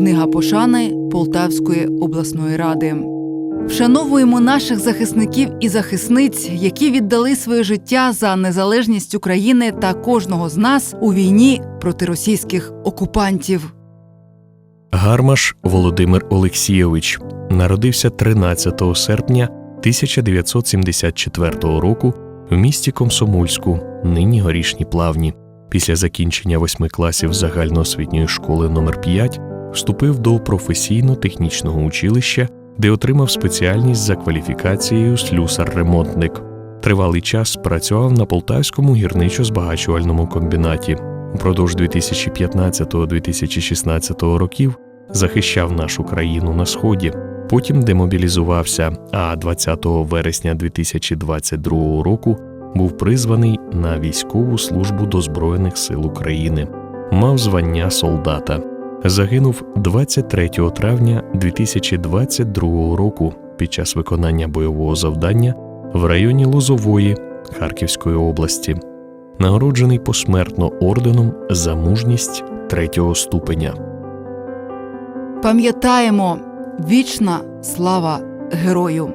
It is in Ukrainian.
Книга пошани Полтавської обласної ради. Вшановуємо наших захисників і захисниць, які віддали своє життя за незалежність України та кожного з нас у війні проти російських окупантів. Гармаш Володимир Олексійович народився 13 серпня 1974 року в місті Комсомольську, нині горішні плавні. Після закінчення восьми класів загальноосвітньої школи номер 5 вступив до професійно-технічного училища, де отримав спеціальність за кваліфікацією слюсар-ремонтник. Тривалий час працював на Полтавському гірничо-збагачувальному комбінаті. Упродовж 2015-2016 років захищав нашу країну на сході. Потім демобілізувався, а 20 вересня 2022 року був призваний на військову службу до Збройних сил України. Мав звання солдата. Загинув 23 травня 2022 року під час виконання бойового завдання в районі Лозової Харківської області. Нагороджений посмертно орденом за мужність третього ступеня. Пам'ятаємо вічна слава герою!